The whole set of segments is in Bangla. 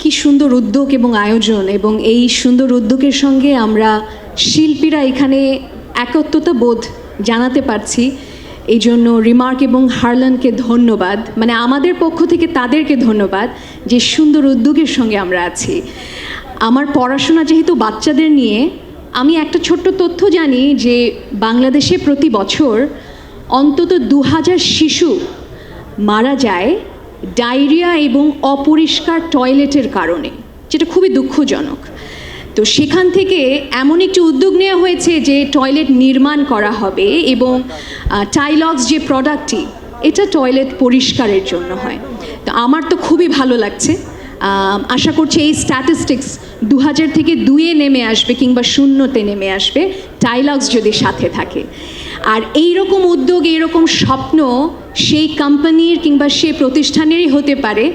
কি সুন্দর উদ্যোগ এবং আয়োজন এবং এই সুন্দর উদ্যোগের সঙ্গে আমরা শিল্পীরা এখানে একত্রতা বোধ জানাতে পারছি। এই জন্য রিমার্ক এবং হারলানকে ধন্যবাদ। মানে আমাদের পক্ষ থেকে তাদেরকে ধন্যবাদ যে সুন্দর উদ্যোগের সঙ্গে আমরা আছি। আমার পড়াশোনা যেহেতু বাচ্চাদের নিয়ে, আমি একটা ছোট্ট তথ্য জানি যে বাংলাদেশে প্রতি বছর অন্তত দু হাজার শিশু মারা যায় ডায়রিয়া এবং অপরিষ্কার টয়লেটের কারণে, যেটা খুবই দুঃখজনক। তো সেখান থেকে এমন একটি উদ্যোগ নেওয়া হয়েছে যে টয়লেট নির্মাণ করা হবে এবং টাইলক্স যে প্রোডাক্টটি, এটা টয়লেট পরিষ্কারের জন্য হয়। তো আমার তো খুবই ভালো লাগছে। আশা করছি এই স্ট্যাটিস্টিক্স দু হাজার থেকে দুয়ে নেমে আসবে কিংবা শূন্যতে নেমে আসবে। ডায়লগস যদি সাথে থাকে। আর এই রকম উদ্যোগ, এইরকম স্বপ্ন সেই কোম্পানির কিংবা সেই প্রতিষ্ঠানেরই হতে পারে,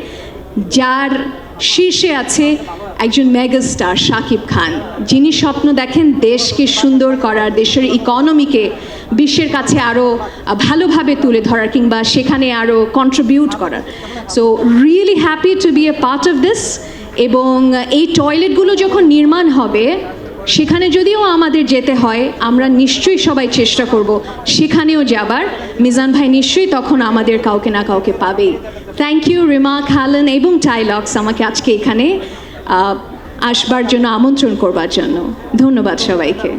যার শীর্ষে আছে একজন মেগাস্টার শাকিব খান। যিনি স্বপ্ন দেখেন দেশকে সুন্দর করার, দেশের ইকোনমিকে বিশ্বের কাছে আরও ভালোভাবে তুলে ধরার কিংবা সেখানে আরও কন্ট্রিবিউট করার। So really happy to be a part of this এবং এই টয়লেটগুলো যখন নির্মাণ হবে সেখানে যদিও আমাদের যেতে হয়, আমরা নিশ্চয়ই সবাই চেষ্টা করব। সেখানেও যাবার। মিজান ভাই নিশ্চয়ই তখন আমাদের কাউকে না কাউকে পাবেই। থ্যাংক ইউ রিমা, খালেন এবং টাইলক্স আমাকে আজকে এখানে আসবার জন্য, আমন্ত্রণ করবার জন্য। ধন্যবাদ সবাইকে।